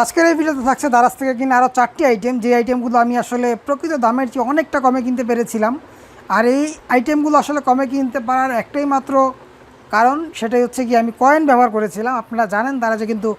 আজকের এই ভিডিওতে থাকছে দারাজ থেকে কিনে আরও চারটি আইটেম যে আইটেমগুলো আমি আসলে প্রকৃত দামের চেয়ে অনেকটা কমে কিনতে পেরেছিলাম। আর এই আইটেমগুলো আসলে কমে কিনতে পারার একটাই মাত্র কারণ সেটাই হচ্ছে কি আমি কয়েন ব্যবহার করেছিলাম। আপনারা জানেন দারাজে কিন্তু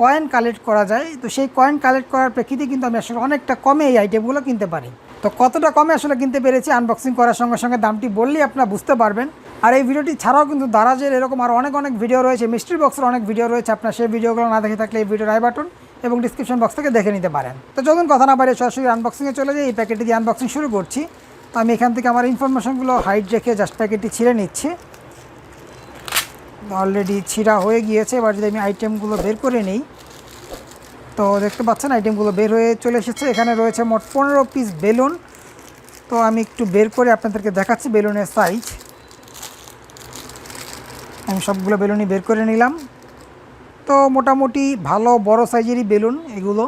কয়েন কালেক্ট করা যায়। তো সেই কয়েন কালেক্ট করার প্রেক্ষিতে কিন্তু আমি আসলে অনেকটা কমে এই আইটেমগুলো কিনতে পারি। তো কতটা কমে আসলে কিনতে পেরেছি আনবক্সিং করার সঙ্গে সঙ্গে দামটি বললেই আপনারা বুঝতে পারবেন। আর এই ভিডিওটি ছাড়াও কিন্তু দারাজের এরকম আর অনেক অনেক ভিডিও রয়েছে মিস্ট্রি বক্সের অনেক ভিডিও রয়েছে। আপনার সেই ভিডিওগুলো না দেখে থাকলে এই ভিডিওর আই বাটন এবং ডিসক্রিপশন বক্স থেকে দেখে নিতে পারেন। তো চলুন কথা না বাইরে সরাসরি আনবক্সিংয়ে চলে যাই। এই প্যাকেটটি দিয়ে আনবক্সিং শুরু করছি। তো আমি এখান থেকে আমার ইনফরমেশনগুলো হাইট রেখে জাস্ট প্যাকেটটি ছিঁড়ে নিচ্ছি। অলরেডি ছিঁড়া হয়ে গিয়েছে। এবার যদি আমি আইটেমগুলো বের করে নিই, তো দেখতে পাচ্ছেন আইটেমগুলো বের হয়ে চলে এসেছে। এখানে রয়েছে মোট পনেরো পিস বেলুন। তো আমি একটু বের করে আপনাদেরকে দেখাচ্ছি বেলুনের সাইজ আমি সবগুলো বেলুনই বের করে নিলাম। তো মোটামুটি ভালো বড় সাইজেরই বেলুন এগুলো।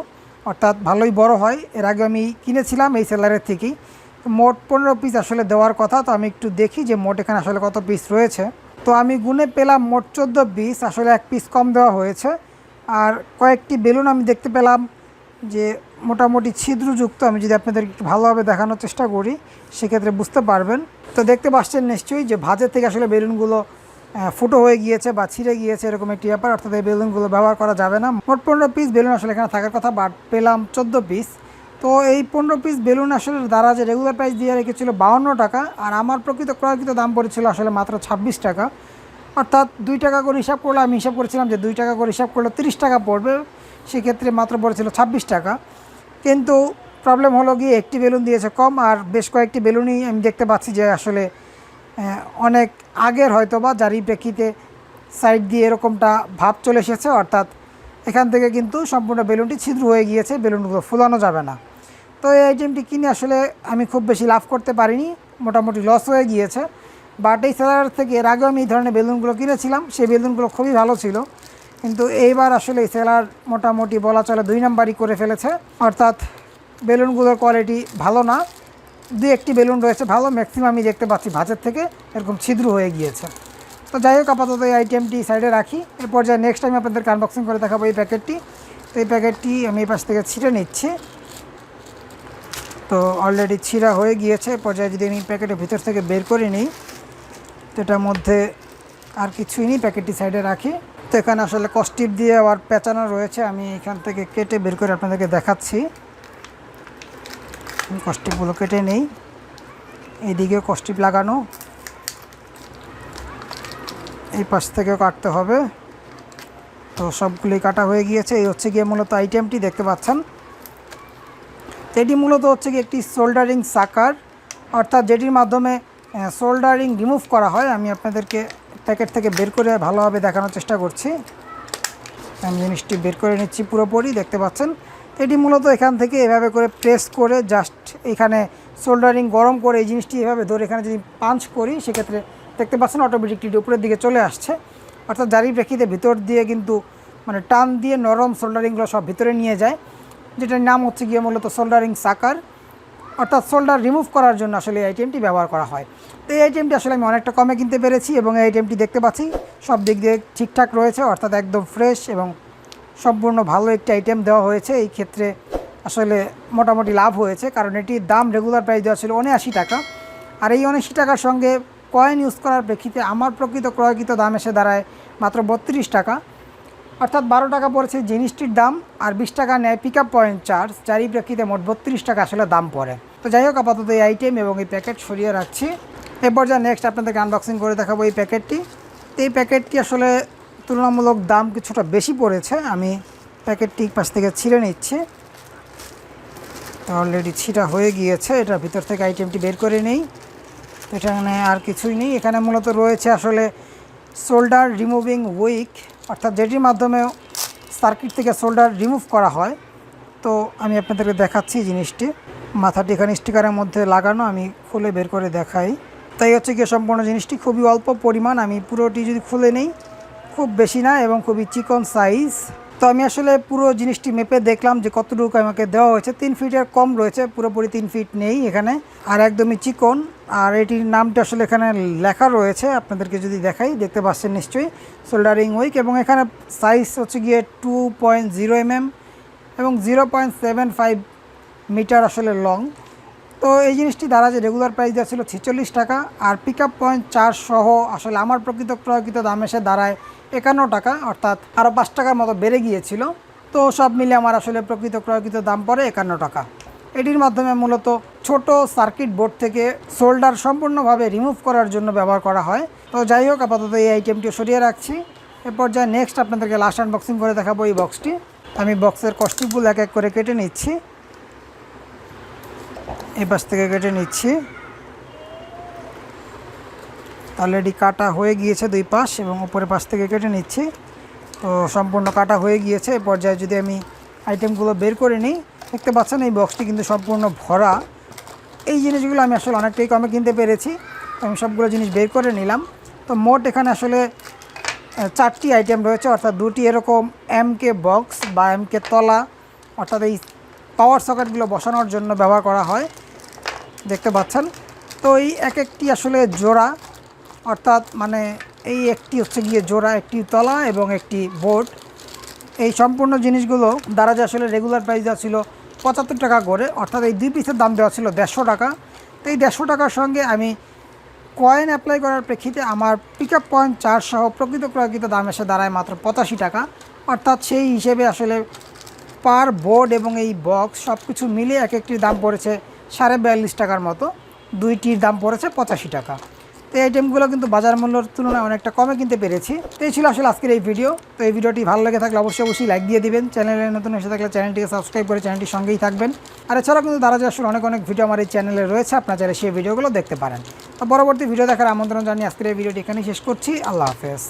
অর্থাৎ ভালোই বড় হয়। এর আগে আমি কিনেছিলাম এই সেলারের থেকেই। মোট পনেরো পিস আসলে দেওয়ার কথা। তো আমি একটু দেখি যে মোট এখানে আসলে কত পিস রয়েছে। তো আমি গুনে পেলাম মোট চোদ্দ পিস আসলে এক পিস কম দেওয়া হয়েছে। আর কয়েকটি বেলুন আমি দেখতে পেলাম যে মোটামুটি ছিদ্রযুক্ত। আমি যদি আপনাদের একটু ভালোভাবে দেখানোর চেষ্টা করি, সেক্ষেত্রে বুঝতে পারবেন। তো দেখতে পাচ্ছেন নিশ্চয়ই যে ভাজের থেকে আসলে বেলুনগুলো ফুটো হয়ে গিয়েছে বা ছিঁড়ে গিয়েছে এরকম একটি ব্যাপার। অর্থাৎ এই বেলুনগুলো ব্যবহার করা যাবে না। মোট পনেরো পিস বেলুন আসলে এখানে থাকার কথা, বাট পেলাম চোদ্দ পিস তো এই পনেরো পিস বেলুন আসলে দ্বারা যে রেগুলার প্রাইস দিয়ে রেখেছিল বাউন্ন টাকা, আর আমার প্রকৃত ক্রয়কৃত দাম পড়েছিল আসলে মাত্র ছাব্বিশ টাকা। অর্থাৎ দুই টাকা করে হিসাব করলে, আমি হিসাব করেছিলাম যে দুই টাকা করে হিসাব করলে তিরিশ টাকা পড়বে, সেক্ষেত্রে মাত্র পড়েছিল ছাব্বিশ টাকা। কিন্তু প্রবলেম হলো গিয়ে একটি বেলুন দিয়েছে কম, আর বেশ কয়েকটি বেলুনই আমি দেখতে পাচ্ছি যে আসলে অনেক আগের হয়তো বা যারই প্রেক্ষিতে সাইড দিয়ে এরকমটা ভাব চলে এসেছে, অর্থাৎ এখান থেকে কিন্তু সম্পূর্ণ বেলুনটি ছিদ্র হয়ে গিয়েছে, বেলুনগুলো ফুলানো যাবে না। তো এই আইটেমটি কিনে আসলে আমি খুব বেশি লাভ করতে পারিনি, মোটামুটি লস হয়ে গিয়েছে। বাট এই সেলার থেকে এর আগেও আমি এই ধরনের বেলুনগুলো কিনেছিলাম, সেই বেলুনগুলো খুবই ভালো ছিল। কিন্তু এইবার আসলে এই সেলার মোটামুটি বলা চলে দুই নাম্বারই করে ফেলেছে, অর্থাৎ বেলুনগুলোর কোয়ালিটি ভালো না। দুই একটি বেলুন রয়েছে, ভালো ম্যাক্সিমাম আমি দেখতে পাচ্ছি ভাঁজের থেকে, এরকম ছিদ্র হয়ে গিয়েছে। তো যাই হোক, আপাতত এই আইটেমটি সাইডে রাখি। এরপর যা নেক্সট টাইম আপনাদেরকে আনবক্সিং করে দেখাবো এই প্যাকেটটি তো এই প্যাকেটটি আমি এই পাশ থেকে ছিঁড়ে নিচ্ছি। তো অলরেডি ছিঁড়া হয়ে গিয়েছে পর্যায়ে যদি আমি প্যাকেটের ভিতর থেকে বের করে নিই, তো এটার মধ্যে আর কিছুই নেই প্যাকেটটি সাইডে রাখি। তো এখানে আসলে কস্টিপ দিয়ে আবার পেঁচানো রয়েছে, আমি এখান থেকে কেটে বের করে আপনাদেরকে দেখাচ্ছি। কস্টিপগুলো কেটে নেই। এইদিকেও কস্টিপ লাগানো। এই পাশ থেকেও কাটতে হবে। তো সবগুলোই কাটা হয়ে গিয়েছে। এই হচ্ছে গিয়ে মূলত আইটেমটি দেখতে পাচ্ছেন? এটি মূলত হচ্ছে কি একটি সোল্ডারিং সাকার। অর্থাৎ যেটির মাধ্যমে সোল্ডারিং রিমুভ করা হয়। আমি আপনাদেরকে প্যাকেট থেকে বের করে ভালোভাবে দেখানোর চেষ্টা করছি। আমি জিনিসটি বের করে নিচ্ছি পুরোপুরি, দেখতে পাচ্ছেন? এটি মূলত এখান থেকে এভাবে করে প্রেস করে জাস্ট এখানে সোল্ডারিং গরম করে এই জিনিসটি এভাবে ধরে এখানে যদি পাঞ্চ করি, সেক্ষেত্রে দেখতে পাচ্ছেন অটোমেটিকলি উপরের দিকে চলে আসছে। অর্থাৎ জারি প্রেক্ষিতে ভিতর দিয়ে কিন্তু মানে টান দিয়ে নরম সোল্ডারিংগুলো সব ভিতরে নিয়ে যায়, যেটার নাম হচ্ছে গিয়ে মূলত সোল্ডারিং সাকার অর্থাৎ সোল্ডার রিমুভ করার জন্য আসলে এই আইটেমটি ব্যবহার করা হয়। তো এই আইটেমটি আসলে আমি অনেকটা কমে কিনতে পেরেছি এবং এই আইটেমটি দেখতে পাচ্ছি, সব দিক দিয়ে ঠিকঠাক রয়েছে, অর্থাৎ একদম ফ্রেশ এবং সম্পূর্ণ ভালো একটি আইটেম দেওয়া হয়েছে। এই ক্ষেত্রে আসলে মোটামুটি লাভ হয়েছে, কারণ এটির দাম রেগুলার প্রাইস দেওয়া ছিল উনআশি টাকা। আর এই উনআশি টাকার সঙ্গে কয়েন ইউজ করার প্রেক্ষিতে আমার প্রকৃত ক্রয়কৃত দাম এসে দাঁড়ায় মাত্র বত্রিশ টাকা। অর্থাৎ বারো টাকা পড়েছে জিনিসটির দাম, আর বিশ টাকা নেয় পিক আপ পয়েন্ট চার্জ যারই প্রেক্ষিতে মোট বত্রিশ টাকা আসলে দাম পড়ে। তো যাই হোক, আপাতত এই আইটেম এবং এই প্যাকেট সরিয়ে রাখছি। এরপর যা নেক্সট আপনাদেরকে আনবক্সিং করে দেখাবো এই প্যাকেটটি এই প্যাকেটটি আসলে তুলনামূলক দাম কিছুটা বেশি পড়েছে। আমি প্যাকেটটি পাশ থেকে ছিঁড়ে নিচ্ছি। অলরেডি ছিটা হয়ে গিয়েছে। এটার ভিতর থেকে আইটেমটি বের করে নেই। এখানে আর কিছুই নেই। এখানে মূলত রয়েছে আসলে সোল্ডার রিমুভিং উইক অর্থাৎ যেটির মাধ্যমে সার্কিট থেকে সোল্ডার রিমুভ করা হয়। তো আমি আপনাদেরকে দেখাচ্ছি জিনিসটি। মাথাটি এখানে স্টিকারের মধ্যে লাগানো। আমি খুলে বের করে দেখাই। তাই হচ্ছে গিয়ে সম্পূর্ণ জিনিসটি খুবই অল্প পরিমাণ। আমি পুরোটি যদি খুলে নেই খুব বেশি না এবং খুবই চিকন সাইজ তো আমি আসলে পুরো জিনিসটি মেপে দেখলাম যে কতটুকু আমাকে দেওয়া হয়েছে। তিন ফিটের কম রয়েছে, পুরোপুরি তিন ফিট নেই এখানে, আর একদমই চিকন। আর এটির নামটা আসলে এখানে লেখা রয়েছে, আপনাদেরকে যদি দেখাই, দেখতে পাচ্ছেন নিশ্চয়ই। সোল্ডারিং উইক এবং এখানে সাইজ হচ্ছে গিয়ে টু পয়েন্ট জিরো এমএম এবং zero point seven five metre আসলে লং তো এই জিনিসটি দ্বারা যে রেগুলার প্রাইস দেওয়া ছিল ছেচল্লিশ টাকা আর পিক আপ পয়েন্ট চার্জ সহ আসলে আমার প্রকৃত ক্রয়কৃত দাম এসে দাঁড়ায় একান্ন টাকা, অর্থাৎ আরও পাঁচ টাকার মতো বেড়ে গিয়েছিল। তো সব মিলে আমার আসলে প্রকৃত ক্রয়কৃত দাম পড়ে একান্ন টাকা। এটির মাধ্যমে মূলত ছোট সার্কিট বোর্ড থেকে সোল্ডার সম্পূর্ণভাবে রিমুভ করার জন্য ব্যবহার করা হয়। তো যাই হোক, আপাতত এই আইটেমটি সরিয়ে রাখছি। এরপর যা নেক্সট আপনাদেরকে লাস্ট আনবক্সিং করে দেখাবো এই বক্সটি আমি বক্সের কস্টিকগুলো এক এক করে কেটে নিচ্ছি। এই পাশ থেকে কেটে নিচ্ছি। অলরেডি কাটা হয়ে গিয়েছে দুই পাশ এবং উপরের পাশ থেকে কেটে নিচ্ছি। তো সম্পূর্ণ কাটা হয়ে গিয়েছে। এই পর্যায়ে যদি আমি আইটেমগুলো বের করে নিই, দেখতে পাচ্ছেন এই বক্সটি কিন্তু সম্পূর্ণ ভরা। এই জিনিসগুলো আমি আসলে অনেকটাই কমে কিনতে পেরেছি। আমি সবগুলো জিনিস বের করে নিলাম। তো মোট এখানে আসলে চারটি আইটেম রয়েছে। অর্থাৎ দুটি এরকম এম কে বক্স বা এম কে তলা, অর্থাৎ এই পাওয়ার সকেটগুলো বসানোর জন্য ব্যবহার করা হয়। দেখতে পাচ্ছেন। তো এই এক একটি আসলে জোড়া, অর্থাৎ মানে এই একটি হচ্ছে গিয়ে জোড়া, একটি তলা এবং একটি বোর্ড। এই সম্পূর্ণ জিনিসগুলো দ্বারা যে আসলে রেগুলার প্রাইস দেওয়া ছিল পঁচাত্তর টাকা করে, অর্থাৎ এই দুই পিসের দাম দেওয়া ছিল দেড়শো টাকা। তো এই দেড়শো টাকার সঙ্গে আমি কয়েন অ্যাপ্লাই করার প্রেক্ষিতে আমার পিক আপ পয়েন্ট চার্জ সহ প্রকৃত ক্রয়কৃত দাম এসে দাঁড়ায় মাত্র পঁচাশি টাকা। অর্থাৎ সেই হিসেবে আসলে পার বোর্ড এবং এই বক্স সব কিছু মিলিয়ে এক একটির দাম পড়েছে সাড়ে বিয়াল্লিশ টাকার মতো। দুইটির দাম পড়েছে পঁচাশি টাকা। তো এই আইটেমগুলো কিন্তু বাজার মূল্যের তুলনায় অনেকটা কমে কিনতে পেরেছি। তো এই ছিল আসলে আজকের এই ভিডিও তো এই ভিডিওটি ভালো লেগে থাকলে অবশ্যই অবশ্যই লাইক দিয়ে দিবেন। চ্যানেলে নতুন এসে থাকলে চ্যানেলটিকে সাবস্ক্রাইব করে চ্যানেলটির সঙ্গেই থাকবেন। আর এছাড়াও কিন্তু দারাজ আসলে অনেক অনেক ভিডিও আমার এই চ্যানেলে রয়েছে, আপনারা চাইলে সেই ভিডিওগুলো দেখতে পারেন। তো পরবর্তী ভিডিও দেখার আমন্ত্রণ জানিয়ে আজকের এই ভিডিওটি এখানেই শেষ করছি। আল্লাহ হাফেজ।